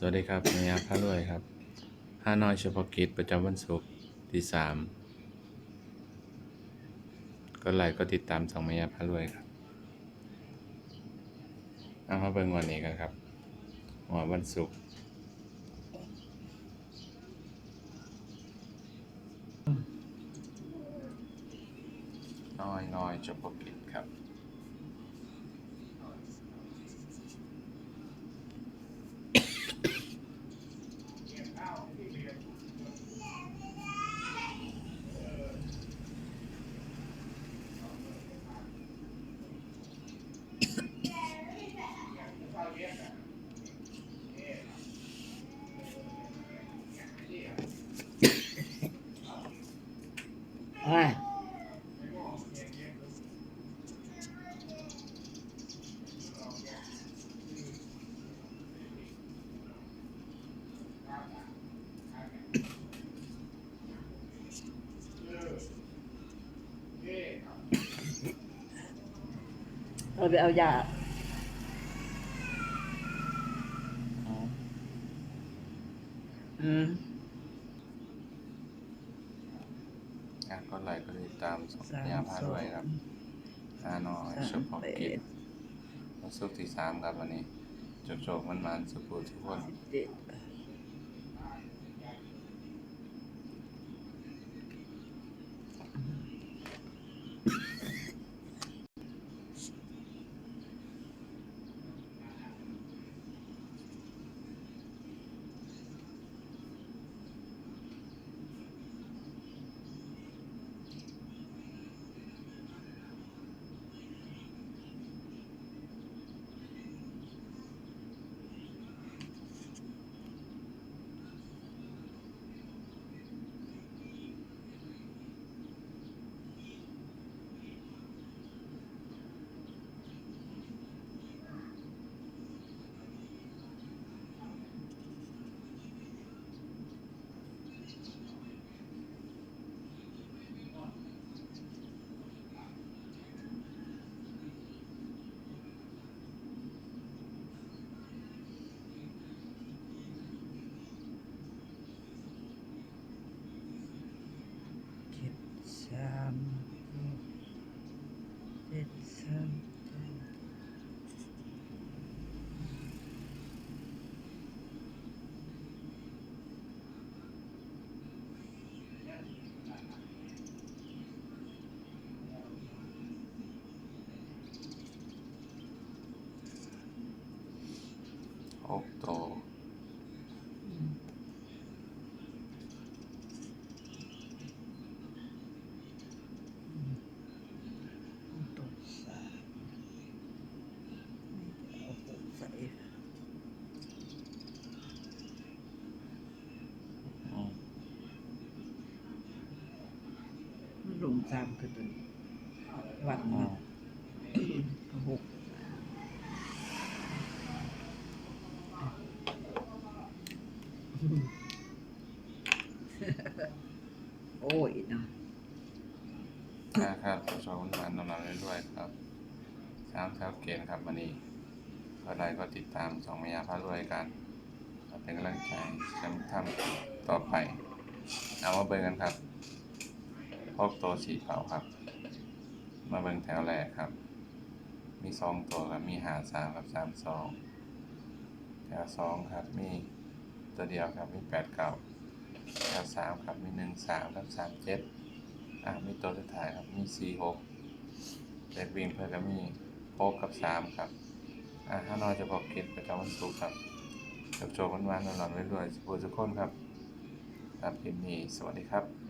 สวัสดีครับเมียพระรวยครับห้าน้อยเฉพาะกิจประจำวันศุกร์ที่สามก็ไลค์ก็ติดตามสองเมียพระรวยครับ เอามาเบิ่งวันนี้กันครับหัววันศุกร์น้อยน้อยเฉพาะกิจครับ ว่าเราไปเอายาอ๋อ อืมอะก็ไลค์ก็ติดตามสองเมียพระรวยครับห้าน้อยเฉพาะกิจวันศุกร์ที่สามครับวันนี้โจกๆมันมันๆสุขุทุกคน เจ็ดเจ็ด สามเจ็ดสาม หกโตว ตกสามไม่ได้เอาหกใส่ อืม มันลง สามคือตัวนี้วัดอืมามหกโอ้ยเนาะนะครับโจกๆมันมันๆนอนๆเรื่อยๆครับสามแถวเกณฑ์ครับวันนี้ก็ไลค์ก็ติดตามสองเมียพระรวยกันก็เป็นกำลังใจจำทำต่อไป เอามาเบิ่งกันครับพ กโตวสีขาวครับ มาเบิ่งแถวแรกครับ มีสองตัวครับมีหาสามกับสามสองแถวสองครับมีตัวเดียวครับมีแปดเก้าแถวสามครับมีหนึ่งสามกับสามเจ็ดอะมีตัวสุดท้ายครับมีสี่หกเด็กวิ่งเพื่อก็มีหกกับสามครับอะถ้านอยจะบอกเก็บประจำวันศุกร์ครับจบโจวันวันๆนอนๆไว้ด้วยสปูทุกคนครับครับคลิปนี้สวัสดีครับ